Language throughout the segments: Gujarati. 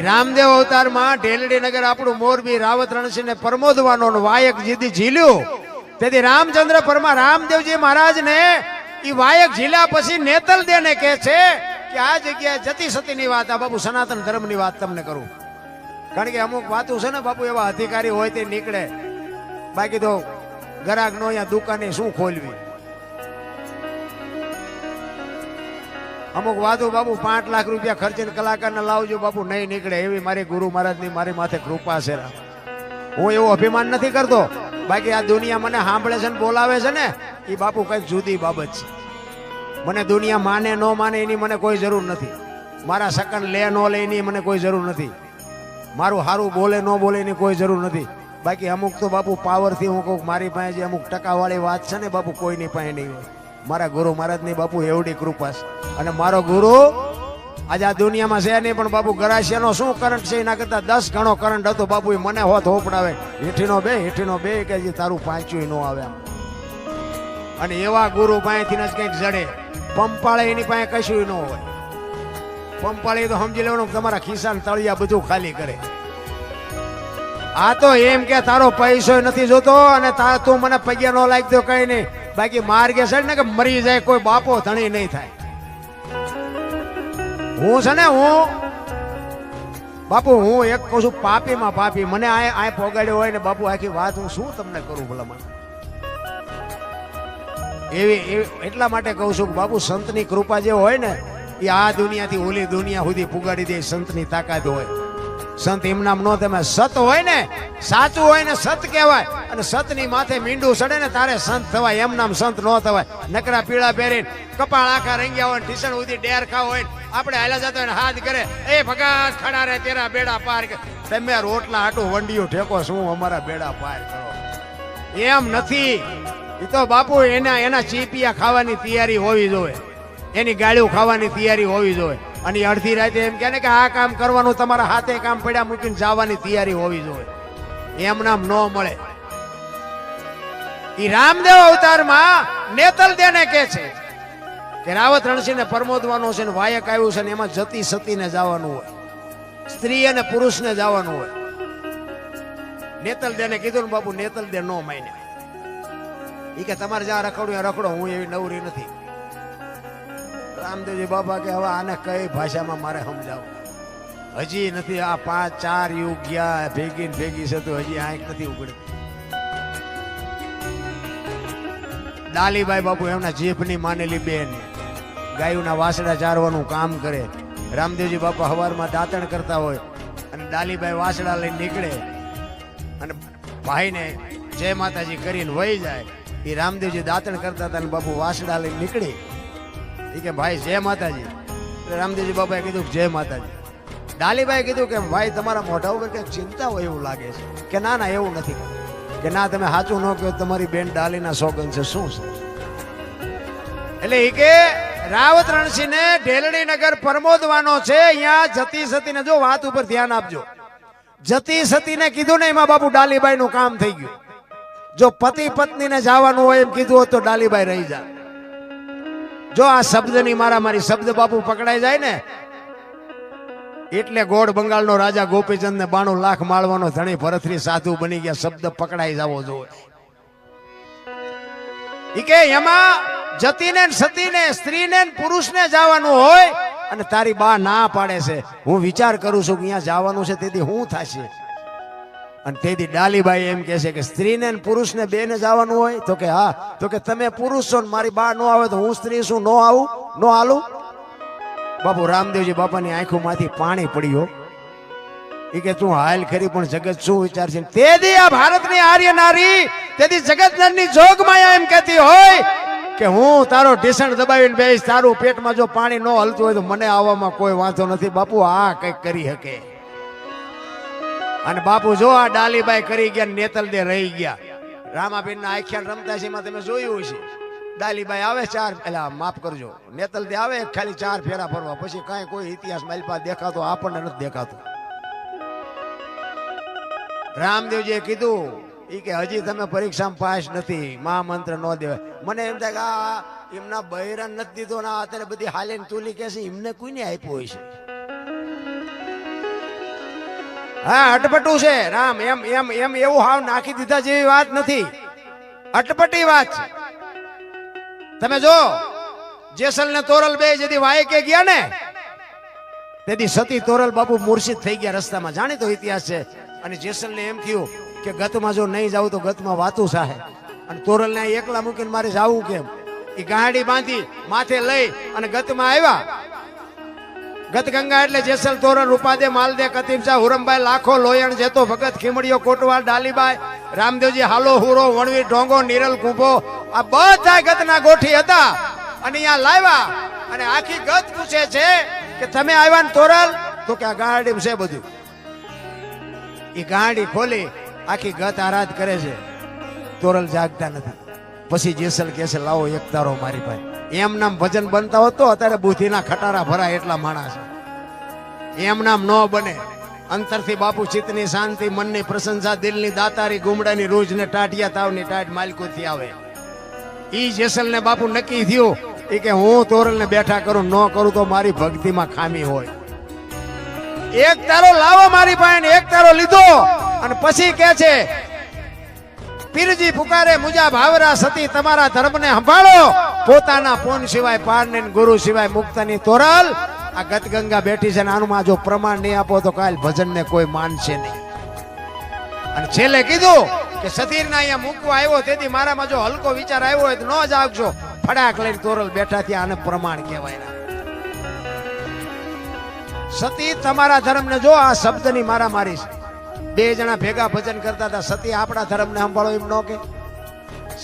રામદેવ અવતારમાં ઢેલડી નગર આપણું મોરબી રાવત રણસિંહ ને પરમોદવાનો વાયક જીદી ઝીલ્યું. તેથી રામચંદ્ર પરમા રામદેવજી મહારાજને એ વાયક ઝીલા પછી નેતલ દેને કહે છે કે આ જગ્યાએ જતી સતીની વાત, આ બાપુ સનાતન ધર્મની વાત તમને કરું. કારણ કે અમુક વાતો છે ને બાપુ, એવા અધિકારી હોય તે નીકળે. બાકી તો ગરાક નો અહીંયા દુકાને શું ખોલવી? અમુક વાદુ બાપુ પાંચ લાખ રૂપિયા ખર્ચીને કલાકારને લાવજો બાપુ નહીં નીકળે. એવી મારી ગુરુ મહારાજની મારી માથે કૃપા છે. હું એવું અભિમાન નથી કરતો. બાકી આ દુનિયા મને સાંભળે છે ને બોલાવે છે ને એ બાપુ કંઈક જુદી બાબત છે. મને દુનિયા માને, ન માને એની મને કોઈ જરૂર નથી. મારા સકન લે, ન લે એની મને કોઈ જરૂર નથી. મારું સારું બોલે, ન બોલે એની કોઈ જરૂર નથી. બાકી અમુક તો બાપુ પાવરથી હું કહું મારી પાસે જે અમુક ટકાવાળી વાત છે ને, બાપુ કોઈની પાસે નહીં હોય. મારા ગુરુ મહારાજની બાપુ એવડી કૃપા છે અને મારો ગુરુ આજે આ દુનિયામાં છે નહીં, પણ બાપુ ગરાશિયાનો શું કરંટ છે એના કરતા દસ ગણો કરંટ હતો બાપુ, એ મને હોત હોપડાવે. હેઠીનો બે હેઠીનો બે કે જે તારું પાંચું ન આવે અને એવા ગુરુ પાસેથી જ કંઈક જડે. પંપાળે એની પાસે કશું ન હોય. પંપાળી તો સમજી લેવાનું તમારા ખિસ્સા તળિયા બધું ખાલી કરે. આ તો એમ કે તારો પૈસો નથી જોતો અને તા મને પગે નો લાગતો કઈ નહીં. બાકી માર્ગે છે ને કે મરી જાય, કોઈ બાપો ધણી નહીં થાય. હું છે ને હું, બાપુ, હું એક કહું છું, પાપીમાં પાપી. મને આ આ પોગાડ્યો હોય ને બાપુ, આખી વાત હું શું તમને કરું ભલા મને? એવી એટલા માટે કહું છું કે બાપુ, સંતની કૃપા જે હોય ને, એ આ દુનિયાથી ઓલી દુનિયા સુધી પુગાડી દે, સંતની તાકાત હોય. સંત એમનામ નો તમે સત હોય ને, સાચું હોય ને સત કહેવાય. અને સતની માથે મીંડું સડે ને તારે સંત થવાય, એમ નામ સંત નો થવાય. નકરા પીળા પહેરીને કપાળ આખા રંગ્યા હોય ટીશન ઉધી ડેર ખા હોય આપણે હાલા જતો હોય હાથ કરે એ ભગાસ ખડા રે તેરા બેડા પાર કર." તમે રોટલા આટું વંડિયું ઠેકો શું અમારા બેડા પાર કરો. એમ નથી. એ તો બાપુ એના એના ચીપિયા ખાવાની તૈયારી હોવી જોઈએ. એની ગાળ્યું ખાવાની તૈયારી હોવી જોઈએ. અને અડધી રાતે એમ કહે ને કે આ કામ કરવાનું તમારા હાથે કામ પડ્યા મૂકીને જવાની તૈયારી હોવી જોઈએ. એમ નામ ન મળે. ઈ રામદેવ અવતારમાં નેતલ દેને કે છે કે રાવત રણસિંહને પરમોદવાનો છે ને વાયક આવ્યું છે ને એમાં જતી સતીને જવાનું હોય. સ્ત્રી અને પુરુષને જવાનું હોય. નેતલ દેને કીધું ને બાપુ, નેતલ દે નો માયને ઈ કે તમારે જ્યાં રખડ્યું રખડો, હું એવી નવરી નથી. રામદેવજી બાબા કે હવે આને કઈ ભાષામાં મારે સમજાવું? હજી નથી, આ પાંચ, ચાર યુગ ગયા, ભેગી ને ભેગી છે તો હજી આંખ નથી ઉગડે. ડાલીબાઈ બાપુ એમના જીભની માનેલી બેન ગાયુના વાસડા ચારવાનું કામ કરે. રામદેવજી બાપા હવારમાં દાંતણ કરતા હોય અને ડાલીબાઈ વાસડા લઈને નીકળે. અને ભાઈને જય માતાજી કરીને વહી જાય. એ રામદેવજી દાંતણ કરતા હતા અને બાપુ વાસડા લઈને નીકળી. કે ભાઈ, જય માતાજી. એટલે રામદેવજી બાબાએ કીધું જય માતાજી. ડાલીભાઈ કીધું કે ભાઈ, તમારા મોઢા ઉપર કંઈક ચિંતા હોય એવું લાગે છે. કે ના ના, એવું નથી. કે ના, તમે સાચું ન કહો તમારી બેન ડાલીના સોગન છે. શું છે? એટલે એ કે રાવત રણસિંહને ઢેલડી નગર પરમોદવાનો છે. અહીંયા જતી સતીને જો વાત ઉપર ધ્યાન આપજો. જતી સતીને કીધું ને એમાં બાપુ ડાલીબાઈ નું કામ થઈ ગયું. જો પતિ પત્નીને જવાનું હોય એમ કીધું હોત તો ડાલીબાઈ રહી જાય જો આ શબ્દની મારા મારી શબ્દ બાપુ પકડાઈ જાય ને, એટલે ગોળ બંગાળનો રાજા ગોપીચંદ ને બાણું લાખ માળવાનો ધણી ભરતરી સાધુ બની ગયા. શબ્દ પકડાઈ જવો જોઈએ કે એમાં જતીને સતીને, સ્ત્રીને પુરુષને જવાનું હોય અને તારી બા ના પાડે છે. હું વિચાર કરું છું કે અહીંયા જવાનું છે, તેથી હું થશે. અને તેથી ડાલીબાઈ એમ કહે છે કે સ્ત્રીને પુરુષને બેને આવવાનું હોય તો કે હા, તો કે તમે પુરુષ છો મારી બા નો આવે તો હું સ્ત્રી છું, નો આવું? નો હાલું બાપુ રામદેવજી બાપાની આંખોમાંથી પાણી પડ્યો એ કે તું હાલ ખરી, પણ જગત શું વિચારશે? તેથી આ ભારતની આર્ય નારી, તેથી જગતની જોગ એમ કહેતી હોય કે હું તારો ઢીસણ દબાવીને બેસ તારું પેટમાં જો પાણી ન હલતું હોય તો મને આવવામાં કોઈ વાંધો નથી. બાપુ આ કંઈક કરી શકે. અને બાપુ જો આ ડાલીબાઈ કરી ગયા નેતલ દે રહી ગયા. રામાબેન ના આખ્યાન રમતા છે તમે જોયું છે ડાલીબાઈ આવે ચાર પેલા માફ કરજો. નેતલ દે આવે, ખાલી ચાર ફેરા ફરવા. પછી કાંઈ કોઈ ઇતિહાસ માલપા દેખાતો, આપણને નથી દેખાતો. રામદેવજીએ કીધું એ કે હજી તમે પરીક્ષામાં પાસ નથી, મહામંત્ર ન દેવાય. મને એમ થાય કે આ એમના બહેરા નથી દીધો ને અત્યારે બધી હાલે તુલી કે એમને કોઈને આપ્યો હોય છે હા, અટપટું છે. રામ, એમ એમ એમ, એવું હાવ નાખી દીધા જેવી વાત નથી. અટપટી વાત છે. તમે જો જેસલ ને તોરલ બે જેથી વાય કે ગયા ને, તેથી સતી તોરલ બાપુ મૂર્છિત થઈ ગયા રસ્તામાં. જાણીતો ઇતિહાસ છે. અને જેસલ ને એમ થયું કે ગતમાં જો નહીં જાવ તો ગતમાં વાતું સાહે. અને તોરલ ને એકલા મૂકીને મારે જાવું કેમ? એ ગાડી બાંધી માથે લઈ અને ગતમાં આવ્યા. ગત ગંગા એટલે જેસલ તોરણ, રૂપાદે, માલદે કતીબ શાહ હુરમભાઈ, લાખો લોયણ, જેતો ભગત ખીમડીયો કોટવાલ ડાલીબાઈ, રામદેવજી, હાલો, હુરો, વણવી, ઢોંગો, નિરલ, કુંભો, આ બધા ગતના ગોઠી હતા. અને અહીંયા લાવ્યા અને આખી ગત પૂછે છે કે તમે આવ્યા ને તોરલ તો કે આ ગાડી છે બધું. એ ગાડી ખોલી, આખી ગત આરાધ કરે છે. તોરલ જાગતા નથી. પછી જેસલ કેસે લાવો એક તારો મારી પાસે. એમ નામ ભજન બનતા હોત તો અત્યારે બુદ્ધિના ખટારા ભરાય એટલા માણસ. એમ નામ ન બને. અંતરથી બાપુ ચિત્તની શાંતિ, મનની પ્રશંસા, દિલની દાતારી, ગુમડાની રોજ ને ટાટિયા, તાવની ટાટ માલિકોથી આવે. ઈ જેસલ ને બાપુ નક્કી થયું એ કે હું તોરલ ને બેઠા કરું, ન કરું તો મારી ભક્તિમાં ખામી હોય. એક તારો લાવો મારી પાસે એક તારો લીધો. અને પછી કે છે, પીરજી પુકારે મુજા ભાવરા સતી, તમારા ધર્મને સંભાળો. પોતાના ફોન સિવાય પાર ને ગુરુ સિવાય મુક્તની તોરલ, આ ગત ગંગા બેઠી છે ને આનું જો પ્રમાણ નહીં આપો તો કાલ ભજન ને કોઈ માનશે નહીં. અને છેલ્લે કીધું કે સતીર ના અહીંયા મૂકવા આવ્યો, તેથી મારામાં જો હલકો વિચાર આવ્યો હોય તો ન જ આવજો ફડાક લઈને તોરલ બેઠા ત્યાં આને પ્રમાણ કહેવાય ના. સતી, તમારા ધર્મને જો આ શબ્દની મારા મારી બે જણા ભેગા ભજન કરતા હતા, સતી આપણા ધર્મને સંભાળો એમ ન કે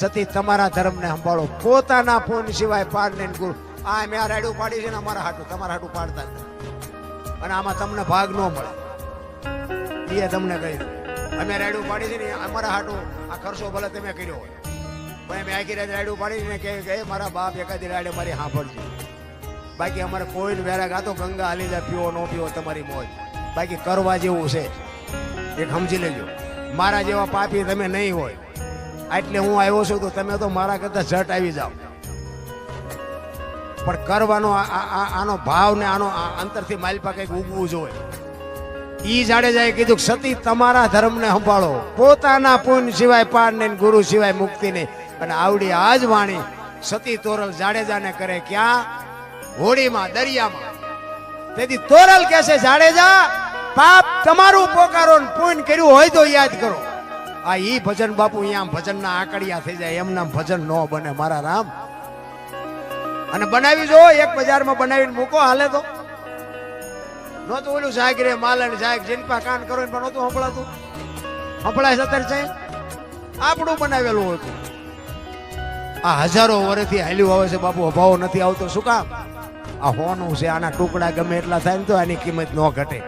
સતી તમારા ધર્મને સંભાળો. પોતાના ફોન સિવાય પાડ ને ગુરુ આ મેં આ રાડું પાડી છે ને અમારા હાટું, તમારા હાટું પાડતા જ અને આમાં તમને ભાગ ન મળે. એ તમને કહ્યું. અમે રાડું પાડી છે ને અમારા હાટું, આ ખર્ચો ભલે તમે કર્યો હોય. પણ અમે આખી રાત રાડું પાડી ને, કે મારા બાપ એકાદી રાડે મારી સાંભળજો બાકી અમારે કોઈ વેરા ગાતો ગંગા હાલી જાય પીવો ન પીવો તમારી મોજ. બાકી કરવા જેવું છે. એક સમજી લેજો. મારા જેવા પાપી તમે નહીં હોય. એટલે હું આવ્યો છું તો તમે તો મારા કરતા ઝટ આવી જાઓ. પણ કરવાનો આનો ભાવ ને આનો અંતરથી માલપા કંઈક ઉગવું જોઈએ. ઈ જાડેજાએ કીધું, સતી, તમારા ધર્મને સંભાળો. પોતાના પુણ્ય સિવાય પાર ને ગુરુ સિવાય મુક્તિ નહીં. અને આવડી આ જ વાણી સતી તોરલ જાડેજાને કરે ક્યાં? હોડીમાં, દરિયામાં. તેથી તોરલ કહેશે જાડેજા પાપ તમારું પોકારો પુણ્ય કર્યું હોય તો યાદ કરો. આ ઈ ભજન બાપુ અહીંયા ભજનના આકડિયા થઈ જાય, એમના ભજન ન બને મારા રામ. અને બનાવી જો, એક બજારમાં બનાવીને મૂકો હાલે તો. નહોતું ઓલું જાગરે માલણ જાગ જીનપા કાન કરો ને પણ નહોતું હંભળાય સતર છે સાહેબ? આપણું બનાવેલું હતું. આ હજારો વર્ષથી હાલ્યું આવે છે બાપુ, અભાવ નથી આવતો. શું કામ? આ હોનું છે, આના ટુકડા ગમે એટલા થાય ને તો આની કિંમત ન ઘટે.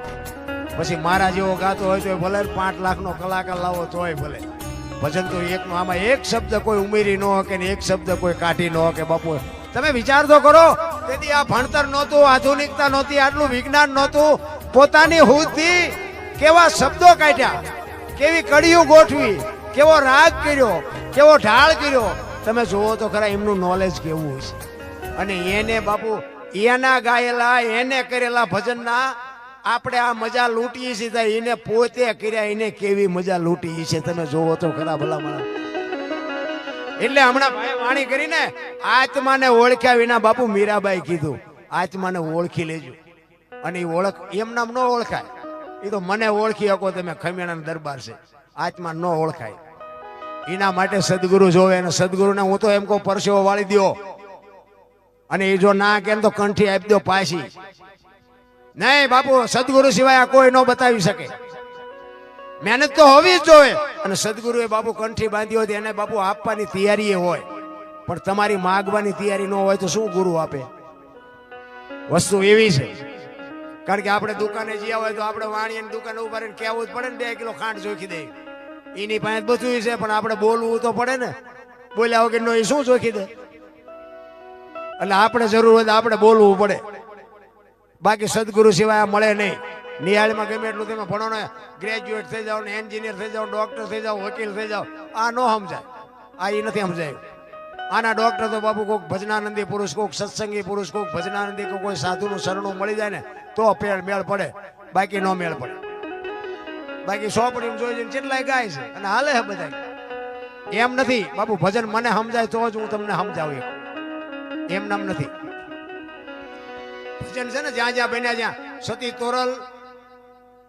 પછી મારા જેવો ગાતો હોય તો ભલે પાંચ લાખનો કલાકાર લાવો તોય ભલે. ભજન તો એકનો, આમાં એક શબ્દ કોઈ ઉમેરી ન કે ને એક શબ્દ કોઈ કાઢી ન કે બાપુ, તમે વિચાર તો કરો, તેથી આ ભણતર નહોતું, આધુનિકતા નહોતી, આટલું વિજ્ઞાન નહોતું. પોતાની હુદથી કેવા શબ્દો કાઢ્યા? કેવી કડીઓ ગોઠવી? કેવો રાગ કર્યો? કેવો ઢાળ કર્યો? તમે જુઓ તો ખરા એમનું નોલેજ કેવું છે અને એને બાપુ, એના ગાયેલા, એને કરેલા ભજનના આપણે આ મજા લૂંટીએ છીએ એને પોતે કર્યા, એને કેવી મજા લૂંટી છે તમે જોવો તો ખરા ભલામણ. એટલે હમણાં ભાઈ વાણી કરીને આત્માને ઓળખ્યા વિના બાપુ મીરાબાઈ કીધું, આત્માને ઓળખી લેજો. અને એ ઓળખ, એમ નામ ન ઓળખાય. એ તો મને ઓળખી શકો તમે, ખમેણાનો દરબાર છે. આત્મા ન ઓળખાય. એના માટે સદગુરુ જોવે અને સદગુરુને હું તો એમ કહું, પરસેવો વાળી દ્યો. અને એ જો ના કેમ તો કંઠી આપી દો પાછી. નહીં, બાપુ, સદગુરુ સિવાય આ કોઈ ન બતાવી શકે. મહેનત તો હોવી જ જોઈએ. અને સદગુરુએ બાપુ કંઠી બાંધી હોય એને બાપુ આપવાની તૈયારી હોય. પણ તમારી માગવાની તૈયારી ન હોય તો શું ગુરુ આપે? વસ્તુ એવી છે. કારણ કે આપણે દુકાને જ્યાં હોય તો આપણે વાણીએ દુકાન ઊભા રહીને કહેવું જ પડે ને, બે કિલો ખાંડ જોખી દે. એની પાસે બધું છે, પણ આપણે બોલવું તો પડે ને. બોલ્યા વગર એ શું જોખી દે? એટલે આપણે જરૂર હોય તો આપણે બોલવું પડે. બાકી સદગુરુ સિવાય મળે નહીં. નિહાળમાં ગમે એટલું તમે ભણો ને ગ્રેજ્યુએટ થઈ જાઓ ને એન્જિનિયર થઈ જાઓ ડૉક્ટર થઈ જાઓ, વકીલ થઈ જાઓ, આ ન સમજાય. આ એ નથી સમજાયું. આના ડૉક્ટર તો બાપુ કોઈક ભજનાનંદી પુરુષ, કોઈક સત્સંગી પુરુષ, કોઈક ભજનાનંદી કે કોઈ સાધુનું શરણું મળી જાય ને, તો પેળ મેળ પડે. બાકી ન મેળ પડે. બાકી સોપડી જોઈ જઈને કેટલાય ગાય છે અને હાલે છે બધા એમ નથી. બાપુ ભજન મને સમજાય તો જ હું તમને સમજાવું. એમ નામ નથી. ભજન છે ને, જ્યાં જ્યાં બન્યા જ્યાં સતી તોરલ,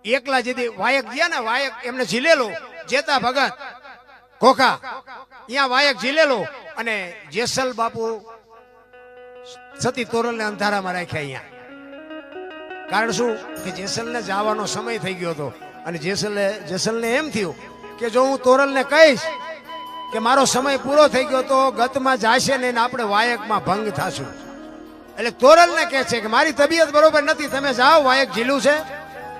એકલા જેથી વાયક ગયા ને, વાયક એમને ઝીલેલો, જેતા ભગત કોખા અહીંયા વાયક ઝીલેલો અને જેસલ બાપુ સતી તોરલ ને અંધારામાં રાખ્યા અહીંયા કારણ શું? કે જેસલને જવાનો સમય થઈ ગયો હતો અને જેસલે જેસલને એમ થયું કે જો હું તોરલને કહીશ કે મારો સમય પૂરો થઈ ગયો તો ગતમાં જાશે ને આપણે વાયકમાં ભંગ થાશું. એટલે તોરલને કહે છે કે મારી તબિયત બરોબર નથી, તમે જાઓ વાયક જીલું છે.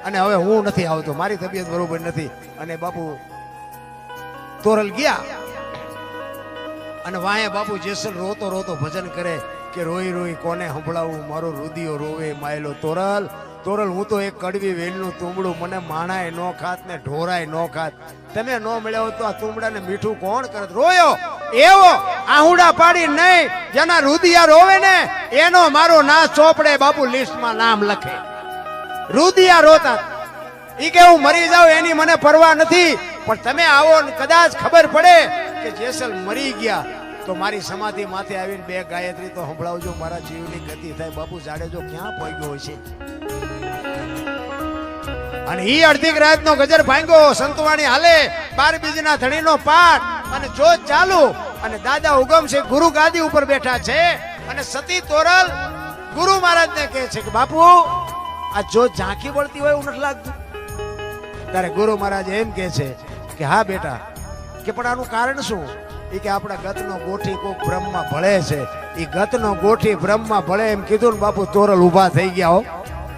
અને હવે હું નથી આવતો, મારી તબિયત બરોબર નથી. અને બાપુ તોરલ ગયા. અને વાંહે બાપુ જેસલ રોતો રોતો ભજન કરે કે રોઈ રોઈ કોને સંભળાવું? મારો રુદિયો રોવે માયલો તોરલ. તોરલ, હું તો એક કડવી વેલનું તુંબડું, મને માણાય નો ખાત ને ઢોરાય નો ખાત. તમે નો મળ્યા તો આ તુંબડાને મીઠું કોણ કરત? રોયો. એવો આહુડા પાડી નહીં, જેના રુદિયા રોવે ને, એનો મારો ના ચોપડે બાપુ લિસ્ટમાં નામ લખે. રુદિયા રોતા. ઈ કે હું મરી જાઉં, એની મને પરવા નથી. પણ તમે આવો ને કદાચ ખબર પડે કે જેસલ મરી ગયા, તો મારી સમાધિ માથે આવીને બે ગાયત્રી તો સંભળાવજો, મારા જીવની ગતિ થાય. બાપુ જાડેજો ક્યાં પહોંચ્યો હશે? અને ઈ અડધી રાતનો ગજર ભાંગ્યો, સંતવાણી હાલે, બાર બીજના ધણીનો પાઠ, અને જોત ચાલુ, અને દાદા ઉગમ છે, ગુરુ ગાદી ઉપર બેઠા છે, અને સતી તોરલ ગુરુ મહારાજને કહે છે કે, બાપુ, આ જો ઝાંખી વળતી હોય એવું નથી લાગતું. ત્યારે ગુરુ મહારાજ એમ કહે છે કે, હા બેટા, કે પણ આનું કારણ શું? એ કે આપણા ગતનો ગોઠી કોક બ્રહ્મમાં ભળે છે. એ ગતનો ગોઠી બ્રહ્મમાં ભળે એમ કીધું ને બાપુ, તોરલ ઊભા થઈ ગયા હો.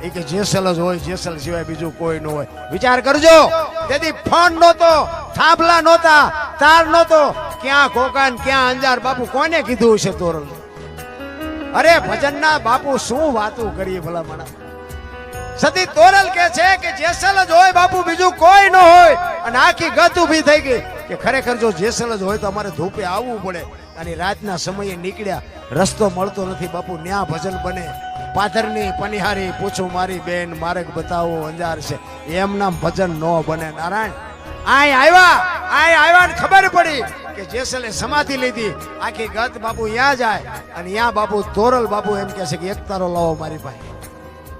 એ કે જેસલ જ હોય જેસલ સિવાય બીજું કોઈ ન હોય. વિચાર કરજો. તેથી ફંડ નહોતો, થાંભલા નહોતા, તાર નહોતો. ક્યાં કોકાન ક્યાં અંજાર, બાપુ કોને કીધું છે તોરલ અરે ભજનના બાપુ શું વાતું કરીએ ભલા મણા સતી તોરલ કે છે કે જેસલ જ હોય, બાપુ બીજું કોઈ ન હોય. અને આખી ગત ઊભી થઈ ગઈ કે ખરેખર જો જેસલ જ હોય તો અમારે ધૂપે આવવું પડે. અને રાતના સમયે નીકળ્યા, રસ્તો મળતો નથી, બાપુ ન્યા ભજન બને. પાથરની પનિહારી પૂછું, મારી બેન માર્ગ બતાવો, અંજાર છે. એમ નામ ભજન ન બને. નારાયણ, આય આવ્યા આય આવ્યા ને ખબર પડી કે જેસલે સમાધિ લીધી. આખી ગત બાપુ ત્યાં જાય અને ત્યાં બાપુ તોરલ બાપુ એમ કહે છે કે, એક તારો લાવો મારી પાસે.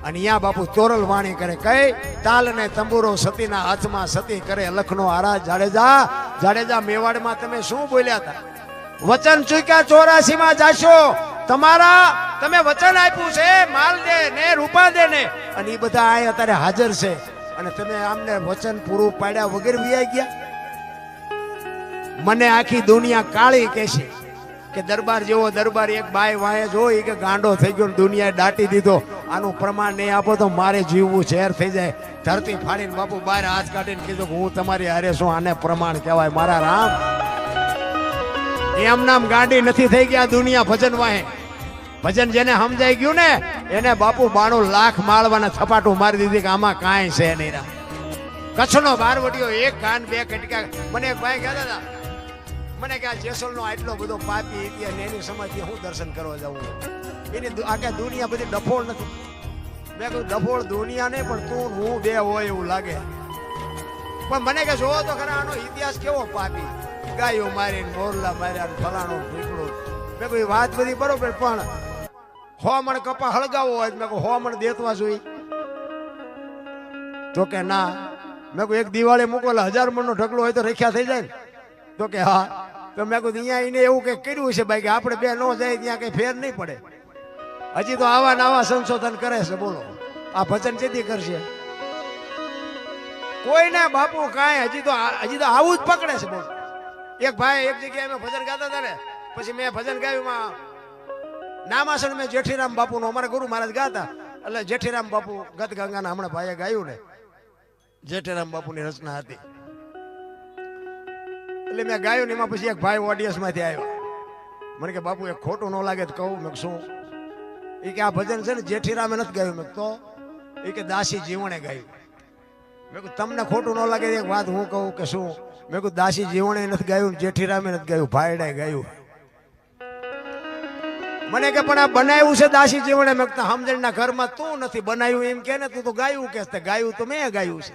અને ત્યાં બાપુ તોરલ વાણી કરે, કઈ તાલ ને તંબુરો સતીના હાથમાં, સતી કરે લખનો આરા જાડેજા. જાડેજા મેવાડમાં તમે શું બોલ્યા હતા? વચન ચૂક્યા ચોરાસી માં જાશો. તમારા, તમે વચન આપ્યું છે, માલ દે ને, રૂપા દે ને. અને એ બધા અહીં અત્યારે હાજર છે. અને તમે આમને વચન પૂરું પાડ્યા વગર વિયાઈ ગયા? મને આખી દુનિયા કાળી કહેશે કે દરબાર જેવો દરબાર એક બાય વાય જોઈ કે ગાંડો થઈ ગયો દુનિયાએ દાટી દીધો. આનું પ્રમાણ નહીં આપો તો મારે જીવવું ઝેર થઈ જાય. ધરતી ફાડીને બાપુ બહાર હાથ કાઢીને કીધું હું તમારી હારે શું આને પ્રમાણ કહેવાય. મારા રામ. એમ નામ ગાંડી નથી થઈ ગયા, દુનિયા ભજન વાહે. ભજન જેને સમજાઈ ગયું ને, એને બાપુ બાણું લાખ માળવાના થપાટું મારી દીધી કે આમાં કાંઈ છે નહીં રા. કચ્છનો બારવટીયો એક કાન, બે કટકા. મને એક ભાઈ કહેતા હતા, મને કે આ જેસલનો આટલો બધો પાપી ઇતિહાસ એની સમજથી હું દર્શન કરવા જાઉં એની આખે દુનિયા બધી ડફોળ નથી. મેં કહ્યું, ડફોળ દુનિયા નહીં, પણ તું હું બે હોય એવું લાગે. પણ મને કે, જોવો તો ખરા, આનો ઇતિહાસ કેવો પાપી. ગાયો મારીને મોરલા માર્યા ફલાણો ઢીકડો મેં કોઈ વાત બધી બરોબર, પણ હોમણ કપા હળગાવો હોય. મેં કહું દેતવા જોઈ. તો કે ના. મેં કોઈ એક દિવાળી મૂકો એટલે હજાર મણનો ઢગલો હોય તો રખ્યા થઈ જાય તો કે, હા. તો મેં કહ્યું અહીંયા એને એવું કંઈક કર્યું છે ભાઈ, કે આપણે બે ન જાય, ત્યાં કંઈ ફેર નહીં પડે. હજી તો આવા નવા સંશોધન કરે છે, બોલો. આ ભજન જેથી કરશે. કોઈને બાપુ કાંઈ હજી તો હજી તો આવું જ પકડે છે, બોલો. એક ભાઈ એક જગ્યાએ મેં ભજન ગાતા હતા ને, પછી મેં ભજન ગાયું નામાસણ મેં જેઠીરામ બાપુનું, અમારા ગુરુ મહારાજ ગાતા. એટલે જેઠીરામ બાપુ ગત ગંગાના હમણાં ભાઈએ ગાયું ને. જેઠીરામ બાપુની રચના હતી. એટલે મેં ગાયું ને એમાં પછી એક ભાઈ ઓડિયન્સમાંથી આવ્યો. મને કે, બાપુ, એક ખોટું ન લાગે તો કહું. મેં શું? એ કે, આ ભજન છે ને જેઠીરામે નથી ગાયું. મેં તો? એ કે, દાસી જીવણે ગાયું. મેં તમને ખોટું ન લાગે એક વાત હું કહું કે શું? મેં કીધું, દાસી જીવણે નથી ગાયું, જેઠીરામે નથી ગાયું ભાઈડે ગાયું. મને કે, પણ આ બનાવ્યું છે દાસી જીવણે? મેં સમજણના ઘરમાં તું નથી બનાવ્યું. એમ કે ને, તું તો ગાયું કે ગાયું તો મેં ગાયું છે.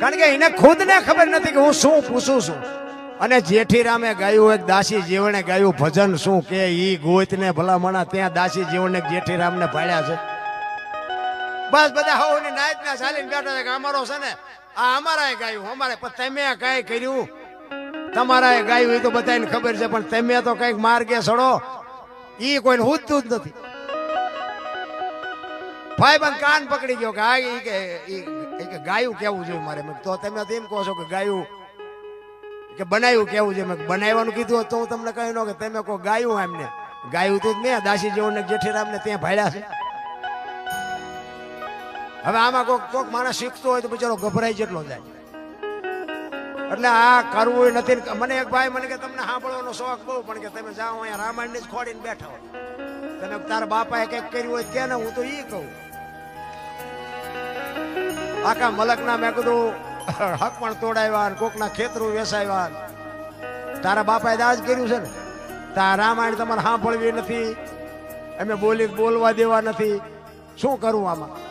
કારણ કે એને ખુદને ખબર નથી કે હું શું પૂછું છું. અને જેઠીરામે ગાયું, એક દાસી જીવણે ગાયું, ભજન શું કે ઈ ગોતને ભલામણા ત્યાં દાસી જીવને જેઠીરામને ભાડ્યા છે. બસ બધા હોની નાયત ના ચાલીને બેઠા છે કે અમારો છે ને આ અમારાએ ગાયું, અમારે પણ તમે કઈ કર્યું. તમારાએ ગાયું એ તો બધાને ખબર છે, પણ તમે તો કંઈક માર્ગે સડો એ કોઈને હુજતું જ નથી. ભાઈ બંધ કાન પકડી ગયો કે આ એ કે કે ગાયું કેવું જોઈએ મારે? તો તમે તો એમ કહો છો કે ગાયું. કે બનાવ્યું કેવું છે? મેં બનાવવાનું કીધું તો હું તમને કહી ન કે તમે કહો ગાયું એમને. ગાયું તો જ મેં દાસી જેવું જેવણ જેઠીરામને ત્યાં ભાડ્યા છે. હવે આમાં કોઈક કોઈક માણસ શીખતો હોય તો બિચારો ગભરાઈ જેટલો જાય. એટલે આ કરવું નથી. મને એક ભાઈ મને કે તમને સાંભળવાનો શોખ બહુ, પણ કે તમે જાઓ અહીંયા રામાયણ ને જ ખોડીને બેઠા હોય. તને તારા બાપાએ કંઈક કર્યું હોય ત્યાં ને, હું તો એ કહું. આખા મલકના મેં કીધું, હક પણ તોડાવ્યા ને કોકના ખેતરું વેસાવ્યા. તારા બાપાએ દાજ કર્યું છે ને? તા રામાયણ તમારે સાંભળવી નથી. અમે બોલી બોલવા દેવા નથી. શું કરવું આમાં?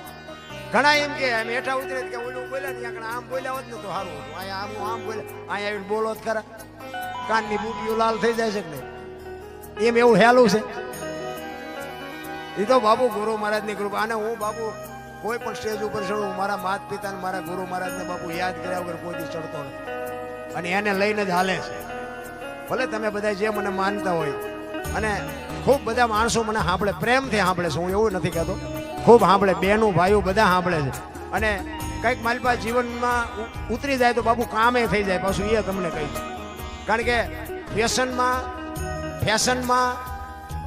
ઘણા એમ કે એમ હેઠા ઉતરે કે ઓલું બોલ્યા ને આગળ આમ બોલ્યા હોત ને તો સારું હતું. અહીંયા આમ આમ બોલ્યા અહીંયા આવીને બોલો જ ખરા. કાનની બુટીઓ લાલ થઈ જાય છે કે નહીં? એમ એવું હેલું છે. એ તો બાબુ ગુરુ મહારાજની કૃપા. અને હું બાબુ કોઈ પણ સ્ટેજ ઉપર ચડું મારા માત પિતાને મારા ગુરુ મહારાજને બાપુ યાદ કર્યા વગર કોઈ દી ચડતો નથી. અને એને લઈને જ હાલે છે. ભલે તમે બધા જે મને માનતા હોય. અને ખૂબ બધા માણસો મને સાંભળે પ્રેમથી સાંભળે છે. હું એવું નથી કહેતો. ખૂબ સાંભળે, બેનું, ભાઈઓ બધા સાંભળે છે. અને કંઈક મારી જીવનમાં ઉતરી જાય તો બાપુ કામે થઈ જાય, પાછું એ તમને કહી કારણ કે વ્યસનમાં ફેશનમાં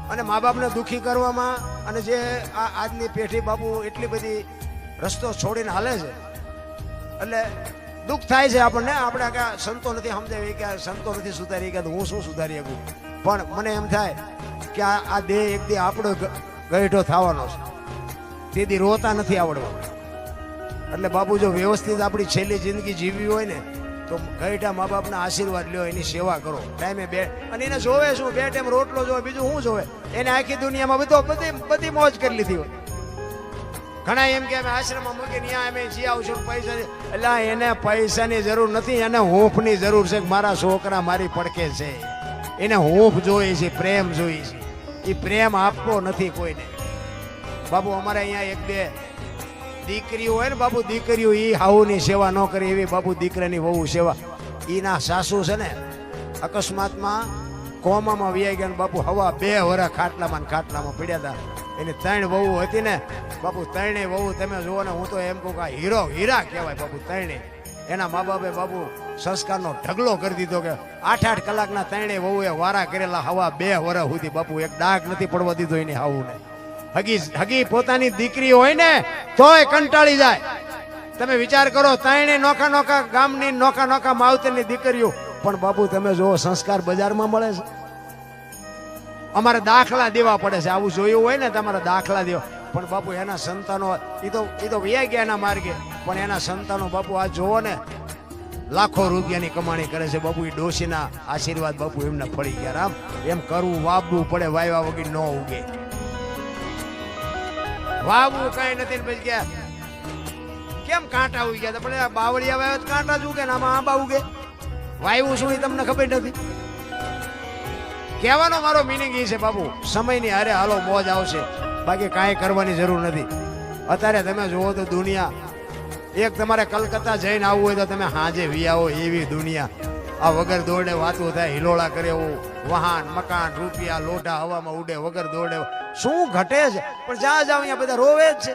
અને મા બાપને દુઃખી કરવામાં અને જે આ આજની પેઢી બાપુ એટલી બધી રસ્તો છોડીને હાલે છે. એટલે દુઃખ થાય છે આપણને. આપણે કે સંતો નથી સમજાવી, કે સંતો નથી સુધારી, કે હું શું સુધારી શકું? પણ મને એમ થાય કે આ દેહ એક દી આપણો ગઈઢો થવાનો છે. તે દી રોતા નથી આવડવા. એટલે બાપુ જો વ્યવસ્થિત આપણી છેલ્લી જિંદગી જીવવી હોય ને, તો ગઈઠા મા બાપના આશીર્વાદ લ્યો, એની સેવા કરો. ટાઈમે બે અને એને જોવે શું? બે ટાઈમ રોટલો જોવે, બીજું શું જોવે? એને આખી દુનિયામાં બધો બધી બધી મોજ કરી લીધી હોય. ઘણા એમ કે અમે આશ્રમમાં મૂકી ત્યાં અમે જી આવશું પૈસા એટલે એને પૈસાની જરૂર નથી, એને હૂંફની જરૂર છે મારા છોકરા મારી પડકે છે. એને હૂંફ જોઈએ છે, પ્રેમ જોઈએ છે. એ પ્રેમ આપવો નથી કોઈને. બાબુ, અમારે અહીંયા એક બે દીકરીઓ હોય ને બાબુ, દીકરીઓ એ હાઉની સેવા ન કરે એવી બાબુ દીકરાની વહુ સેવા. એના સાસુ છે ને, અકસ્માતમાં કોમામાં વ્યાઈ ગયા બાપુ હવા બે વરા ખાટલામાં ખાટલામાં પડ્યા હતા એની ત્રણ વહુ હતી ને બાપુ ત્રણેય વહુ તમે જુઓ ને, હું તો એમ કહું કે હીરો, હીરા કહેવાય બાપુ ત્રણેય. એના મા બાપે બાપુ સંસ્કારનો ઢગલો કરી દીધો કે આઠ આઠ કલાકના ત્રણેય વહુએ વારા કરેલા હવા બે વરા સુધી બાપુ એક ડાઘ નથી પડવા દીધો એની હાવુને હગી હગી પોતાની દીકરી હોય ને, તોય કંટાળી જાય. તમે વિચાર કરો તાણે નોખા નોખા ગામની નોખા નોખા માવતરની દીકરીઓ. પણ બાપુ, તમે જો સંસ્કાર બજારમાં મળે છે. અમારે દાખલા દેવા પડે છે. આવું જોયું હોય ને, તમારે દાખલા દેવા. પણ બાપુ, એના સંતાનો એ તો એ તો વ્યાઈ ગયા એના માર્ગે. પણ એના સંતાનો, બાપુ, આ જોવો ને, લાખો રૂપિયાની કમાણી કરે છે. બાપુ એ ડોશીના આશીર્વાદ બાપુ એમને ફળી ગયા. રામ, એમ કરવું વાવવું પડે, વાયવા વગર ન ઉગે. વાવવું કઈ નથી ભાઈ કે કેમ કાંટા ઉગી ગયા? પણ આ બાવળિયા વાવ્યા કાંટા જ ઉગે ને આમાં આંબા ઉગે. વાયવું શું તમને ખબર નથી? કહેવાનો મારો મિનિંગ એ છે બાબુ સમયની હારે હાલો મોજ આવશે. બાકી કાંઈ કરવાની જરૂર નથી. અત્યારે તમે જુઓ તો દુનિયા, એક તમારે કલકત્તા જઈને આવવું હોય તો તમે હાજે વી આવો એવી દુનિયા. આ વગર દોડે વાતો થાય, હિલોળા કરે એવું. વાહન, મકાન, રૂપિયા, લોઢા, હવામાં ઉડે, વગર દોડે. શું ઘટે છે? પણ જ્યાં જાવ અહીંયા બધા રોવે જ છે.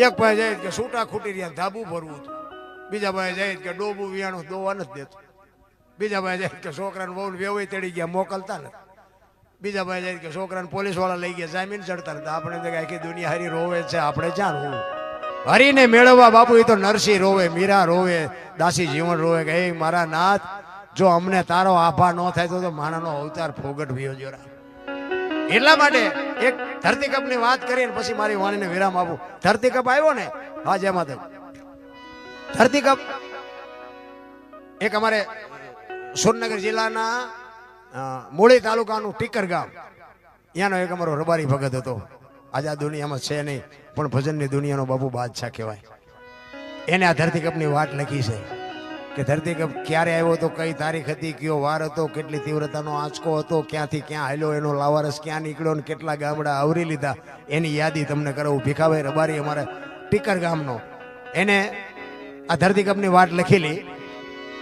એક ભાઈ જાય કે સૂટા ખૂટી રહ્યા ધાબુ ભરવું છે. બીજા ભાઈ જાય કે ડોબું વિયાણું દોવા નથી દેતું. બીજા ભાઈ જાય કે છોકરાને બહુ વેવાઈ તેડી ગયા, મોકલતા નથી. બીજા ભાઈ જાય કે છોકરાને પોલીસવાળા લઈ ગયા, જામીન ચડતા નથી. આપણે આખી દુનિયા હારી રોવે છે, આપણે ક્યાં રોવું? હરીને મેળવવા બાપુ એ તો નરસિંહ રોવે, મીરા રોવે, દાસી જીવન રોવે કે હે મારા નાથ, જો અમને તારો આભા ન થાય તો માણાનો અવતાર ફોગટ ભયો જોરા એટલા માટે એક ધરતીકપની વાત કરીને પછી મારી વાણીને વિરામ આપું. ધરતીકપ આવ્યો ને? હા, જય માધવ ધરતીકપ એક અમારે સુરનગર જિલ્લાના મૂળી તાલુકાનું ટીકર ગામ ત્યાંનો એક અમારો રબારી ભગત હતો. આજે આ દુનિયામાં છે નહીં, પણ ભજનની દુનિયાનો બાપુ બાદશાહ કહેવાય. એને આ ધરતીકપની વાત લખી છે કે ધરતીકપ ક્યારે આવ્યો તો કઈ તારીખ હતી, કયો વાર હતો, કેટલી તીવ્રતાનો આંચકો હતો, ક્યાંથી ક્યાં હાલ્યો, એનો લાવારસ ક્યાં નીકળ્યો ને કેટલા ગામડા આવરી લીધા, એની યાદી તમને કરાવું. ભીખાભાઈ રબારી અમારા ટીકર ગામનો, એને આ ધરતીકપની વાત લખેલી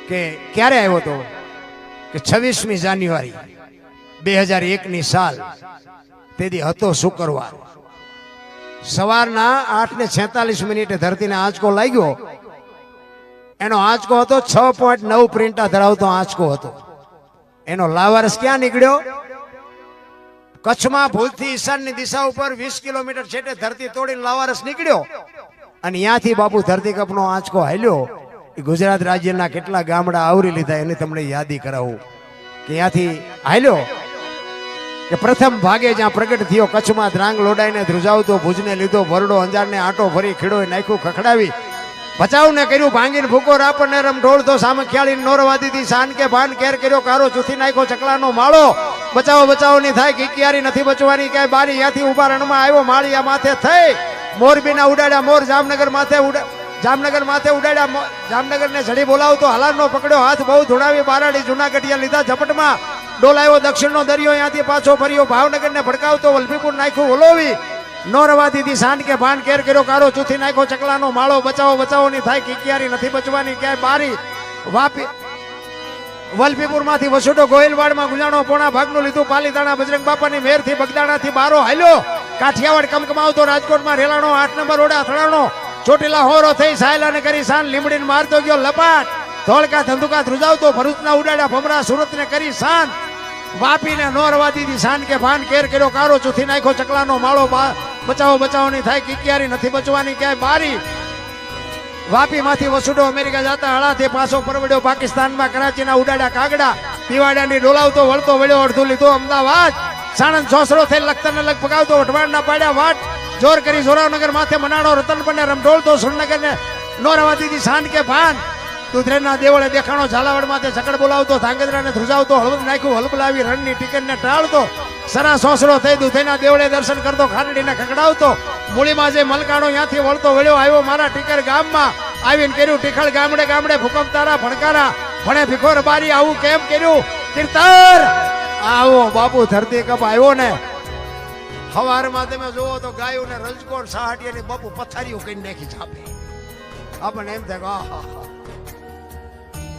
કે ક્યારે આવ્યો તો કે છવ્વીસમી જાન્યુઆરી બે હજાર એકની સાલ, તેથી હતો શુક્રવાર. સવારના આઠ ને છેતાલીસ મિનિટે ધરતીને આંચકો લાગ્યો. એનો આંચકો હતો છ પોઈન્ટ નવ પ્રિન્ટા ધરાવતો આંચકો હતો. એનો લાવારસ ક્યાં નીકળ્યો? કચ્છમાં ભૂલથી ઈશાનની દિશા ઉપર વીસ કિલોમીટર છેટે ધરતી તોડીને લાવારસ નીકળ્યો. અને ત્યાંથી બાપુ ધરતીકપનો આંચકો હાલ્યો. એ ગુજરાત રાજ્યના કેટલા ગામડા આવરી લીધા એની તમને યાદી કરાવું. કે ત્યાંથી હાલ્યો? કે પ્રથમ ભાગે જ્યાં પ્રગટ થયો કચ્છમાં ધ્રાંગ લોડાઈને ધ્રુજાવતો, ભુજને લીધો ભરડો, અંજારને આંટો ભરી ખીડોય નાખ્યું, ખખડાવી. બચાવને કર્યું, ભાંગીને ભૂકો રાપરને રમ ઢોળતો સામે ખ્યાળી નોરવાદીથી શાન કે ભાન કેર કર્યો, કારો ચૂથી નાખ્યો, ચકલાનો માળો. બચાવો બચાવો, ની થાય કિકિયારી નથી બચવાની, ક્યાંય બારી ત્યાંથી ઊભા રણમાં આવ્યો, માળિયા માથે થઈ. મોરબીના ઉડાડ્યા, મોર જામનગર માથે ઉડા, જામનગર માથે ઉડાડ્યા જામનગરને ઝડી બોલાવતો હલારનો પકડ્યો, હાથ બહુ ધોડાવી બારાડી જુનાગઢિયા લીધા ઝપટમાં. ડોલાયો દક્ષિણનો દરિયો, ત્યાંથી પાછો ફર્યો. ભાવનગરને ભડકાવતો વલભીપુર નાખ્યું ઓલોવી. નોરવાદીથી સાંઢ કે ભાન, કેર કર્યો કારો ચૂથી નાખ્યો, ચકલાનો માળો બચાવો બચાવો ની થાય, કિકિયારી નથી બચવાની, ક્યાંય બારી વાપી વલભીપુરમાંથી વસુડો ગોયલવાડમાં ગુજાણો, પોણા ભાગનું લીધું, પાલીતાણા બજરંગ બાપાની મેરથી બગદાણાથી બારો હાલ્યો. કાઠિયાવાડ કમકમાવતો રાજકોટમાં રેલાણો, આઠ નંબર ઓડા અથડાણો ચોટીલા હોરો થઈ સાયલાને કરી સાન, લીમડીને મારતો ગયો લપાટ. ધોળકા ધંધુકા ધ્રુજાવતો, ભરૂચના ઉડાડા ભમરા સુરતને કરી શાન વાપીને નોરવાદીથી શાન કે ભાન કેર કર્યો કારો ચૂથી નાખ્યો, ચકલાનો માળો બચાવો બચાવો ની થાય, કિકિયારી નથી બચવાની, ક્યાંય બારી. વાપી માંથી વસુડો અમેરિકા જતા હળાથી પાછો પરવડ્યો પાકિસ્તાનમાં, કરાચીના ઉડાડ્યા કાગડા પીવાડાની ડોલાવતો, વળતો વળ્યો, અડધું લીધો, અમદાવાદ. સાણંદ સોસરો થઈ લખતરને લગ પગાવતો ના પાડ્યા વાટ. જોર કરી, જોરાવનગર માથે મનાડો રતનપરને રમઢોળતો સુરનગરને નોરવાદીથી શાન કે ભાન દુધરેના દેવળે દેખાણો ઝાલાવાડ માથે સકડ બોલાવતો, ધાંગધ્રાને ધ્રુજાવતો હળવદ નાખ્યું હલબલાવી રણની ટિકિટને ટાળતો, સરા સોસરો થઈ દુધેના દેવળે દર્શન કરતો ખાંડીને ખકડાવતો મૂળીમાં જે મલકાણો ત્યાંથી વળતો વળ્યો, આવ્યો મારા ટીકર ગામમાં. આવીને કર્યું ટીખળ ગામડે ગામડે ભૂકંપ તારા ભણકારા, ભણે ભીખોર બારી, આવું કેમ કર્યું? કીર્તર આવો બાપુ ધરતી કપ આવ્યો ને. હવારમાં તમે જોવો તો ગાયું ને રજકોટ, સહાટીયાની બાપુ પથારીઓ કઈ નાખી છાપે આપણને એમ થાય આહા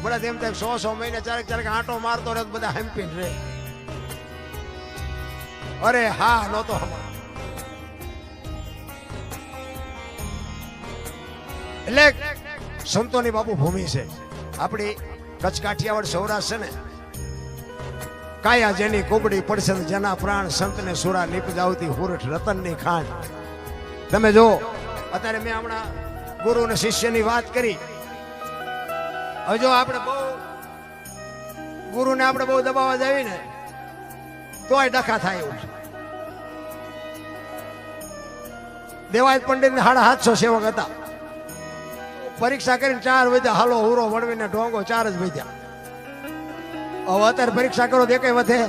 બધા એમ થાય સો સો મહિને ચારેક ચારેક આંટો મારતો રહે બધા હેમ્પીન રે. અરે હા, નહોતો હમણાં. એટલે સંતોની બાપુ ભૂમિ છે. આપણી કચ્છ કાઠિયાવાડ સૌરાષ્ટ્ર છે ને, કાયા જેની કોબડી પડશે જેના પ્રાણ સંતને સુરા નીપજાવતી હુરઠ રતનની ખાંડ તમે જો, અત્યારે મેં હમણાં ગુરુ અને શિષ્યની વાત કરી. હવે આપણે બહુ ગુરુને આપણે બહુ દબાવવા જાવી ને, તોય ડખા થાય એવું છે. દેવાયત પંડિત ને સાડા સાતસો સેવક હતા. પરીક્ષા કરીને ચાર વધ્યા, હાલો, હુરો, વળવીને ઢોંગો ચાર જ વધ્યા. હવે અત્યારે પરીક્ષા કરો તે કઈ વધે.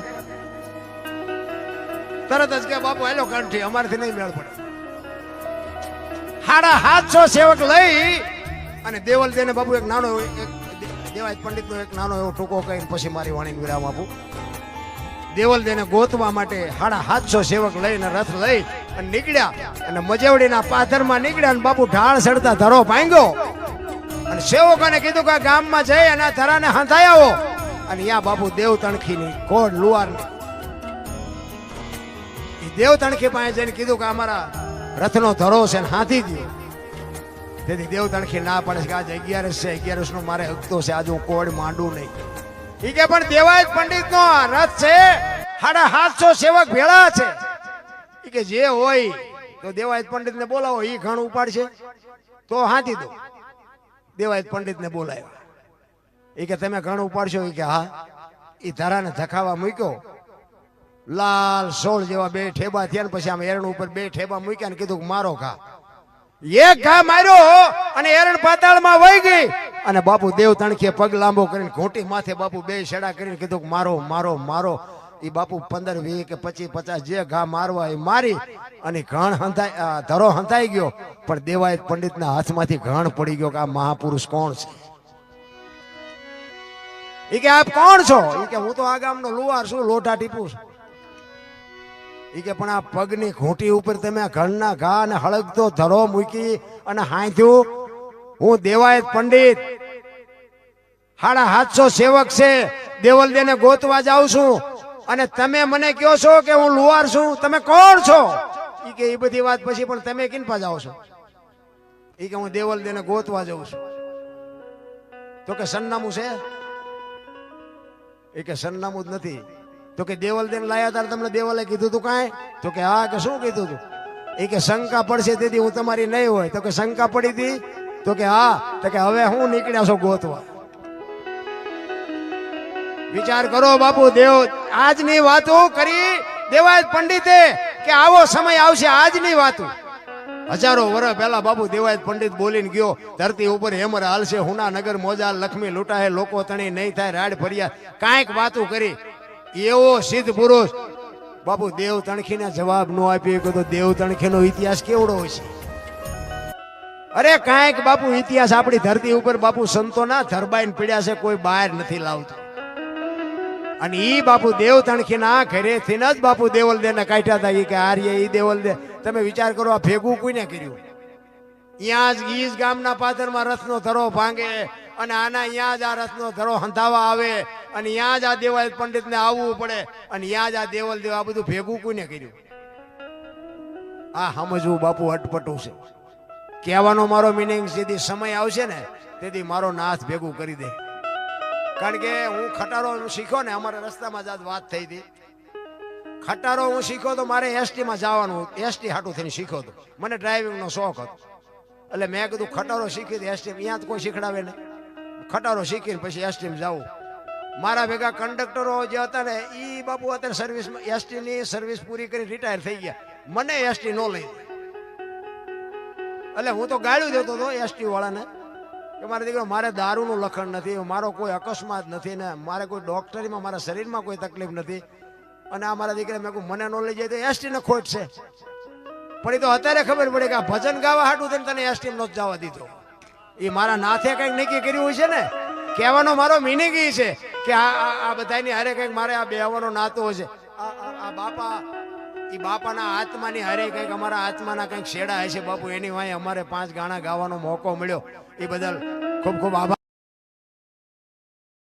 તરત જ કે, બાપુ, હેલો, કંઠી, અમારથી નહીં મેળ પડે. સાડા સાતસો સેવક લઈ અને દેવલ દેને બાપુ એક નાનો એક દેવાય પંડિત નો એક નાનો એવો ટૂંકો કહીને પછી મારી વાણીને વિરામ આપું. દેવલ દેને ગોતવા માટે સાડા સાતસો સેવક લઈને રથ લઈ અને નીકળ્યા. અને મજેવડીના પાથરમાં નીકળ્યા અને બાપુ ઢાળ સડતા ધરો ભાંગ્યો. અને સેવકોને કીધું કે ગામમાં જઈ અને આ ધરાને હંધાઈ આવો. અને યા બાપુ દેવ તણખીની કોડ લુવારની દેવ તણખી પાસે જઈને કીધું કે અમારા રથનો ધરો છે ને હાથી દો તેથી દેવ તણખી ના પડે કે આજે અગિયારસ છે, અગિયારસનું મારે હકતો છે. આજે હું કોડ માંડું નહીં. ઠીક કે પણ દેવાય પંડિત નો રથ છે. સાડા સાતસો સેવક ભેળા છે. એ કે જે હોય તો દેવાય પંડિત ને બોલાવો. એ ઘણ ઉપાડશે. તો હાથી દો. દેવાય પંડિત ને બોલાવ્યા. એ કે તમે ઘણ ઉપાડશો? એ કે હા. એ ધારાને ધખાવા મૂક્યો. લાલ સોળ જેવા બે ઠેબા થયા પછી આમ એરણ ઉપર બે ઠેબા મૂક્યા ને કીધું મારો ઘા. એક ઘા માર્યો અને એરણ પાતાળમાં વહી ગઈ. અને બાપુ દેવ તણખીએ પગ લાંબો કરીને ઘોટી માથે બાપુ બે શેડા કરીને કીધું મારો મારો મારો. એ બાપુ પંદર, વીસ કે પચીસ, પચાસ જે ઘા મારવા એ મારી અને ઘણ હંતાઈ ધરો હંતાઈ ગયો. પણ દેવાયત પંડિતના હાથમાંથી ઘણ પડી ગયો કે આ મહાપુરુષ કોણ છે? એ કે આપ કોણ છો? એ કે હું તો આ ગામનો લુવાર છું લોઢા ટીપું છું. એ કે પણ આ પગની ઘૂંટી ઉપર તમે ઘરના ઘા અને હળગતો ધરો મૂકી અને હાંધ્યું, હું દેવાયત પંડિત. હાડા હાથસો સેવક છે, દેવલદેને ગોતવા જાઉં છું. અને તમે મને કહો છો કે હું લુવાર છું, તમે કોણ છો? ઈ કે એ બધી વાત પછી પણ તમે કિનપા જાઓ છો? ઈ કે હું દેવલદેને ગોતવા જાઉં છું. તો કે સરનામું છે? એ કે સરનામું જ નથી. તો કે દેવલદેન લાયા તાર તમને દેવલે કીધું તું કાંઈ? તો કે હા, કે શું કીધું તું? એ કે શંકા પડશે તેથી હું તમારી નહીં હોય. તો કે શંકા પડી હતી? તો કે હા, તો કે હવે હું નીકળ્યા છો ગોતવા. વિચાર કરો બાપુ, દેવ આજની વાતો કરી દેવાયત પંડિતે કે આવો સમય આવશે આજની વાતો. હજારો વર્ષ પહેલા બાપુ દેવાયત પંડિત બોલીને ગયો, ધરતી ઉપર હેમર હાલશે હુના નગર મોજા લક્ષ્મી લૂંટાય લોકો તણી નહીં થાય, રાડ ફર્યા. કાંઈક વાતો કરી. એવો સિદ્ધ પુરુષ. બાપુ, દેવ તણખીને જવાબ ન આપ્યો તો દેવ તણખીનો ઇતિહાસ કેવડો છે? અરે કાંઈક બાપુ, ઇતિહાસ આપણી ધરતી ઉપર બાપુ સંતોના ધરબાઈને પીડ્યા છે, કોઈ બહાર નથી લાવતું. અને ઈ બાપુ દેવ તણખીના ઘરેથી જ બાપુ દેવલ દેને કાઢ્યા હતા એ કે આર્ય, ઈ દેવલ દે તમે વિચાર કરો, આ ભેગું કોઈને કર્યું? ત્યાં જ ગીજ ગામના પાદરમાં રથનો ધરો ભાંગે અને આના અહીંયા જ આ રથનો ધરો હંધાવા આવે અને ત્યાં જ આ દેવાલ પંડિતને આવવું પડે અને અહીંયા જ આ દેવલ દેવ આ બધું ભેગું કોઈને કર્યું? આ સમજવું બાપુ અટપટું છે. કહેવાનો મારો મિનિંગ જેથી સમય આવશે ને તેથી મારો નાથ ભેગું કરી દે. કારણ કે હું ખટારો શીખ્યો ને અમારા રસ્તામાં જ વાત થઈ હતી. ખટારો હું શીખ્યો તો મારે એસટીમાં જવાનું એસટી હાટું થઈને શીખ્યો હતો મને ડ્રાઇવિંગનો શોખ હતો. એટલે મેં કીધું, ખટારો શીખી એસટી અહીંયા તો કોઈ શીખડાવે ને. ખટારો શીખીને પછી એસટીમાં જાવું મારા ભેગા કંડક્ટરો જે હતા ને એ બાપુ અત્યારે સર્વિસમાં એસટી ની સર્વિસ પૂરી કરી રિટાયર થઈ ગયા. મને એસટી નો લઈ એટલે હું તો ગાળ્યું દેતો હતો એસટી વાળાને કે મારા દીકરો, મારે દારૂનું લખણ નથી, મારો કોઈ અકસ્માત નથી ને, મારે કોઈ ડોક્ટરીમાં, મારા શરીરમાં કોઈ તકલીફ નથી. અને આ મારા દીકરા મેં મને નો લઈ જાય તો એસટી ને ખોટ છે. પણ એ તો અત્યારે ખબર પડે કે આ ભજન ગાવા હાટું થઈને તને એસટી નો જ જવા દીધો. એ મારા નાથે કંઈક નક્કી કર્યું છે ને? કહેવાનો મારો મિનિંગ એ છે કે આ આ- બધાની હારે કંઈક મારે આ બેહવાનો નાતો છે આ બાપા એ બાપાના આત્માની હારે કંઈક અમારા આત્માના કંઈક છેડા હશે બાપુ. એની વાંહે અમારે પાંચ ગાણા ગાવાનો મોકો મળ્યો. એ બદલ ખૂબ ખૂબ આભાર.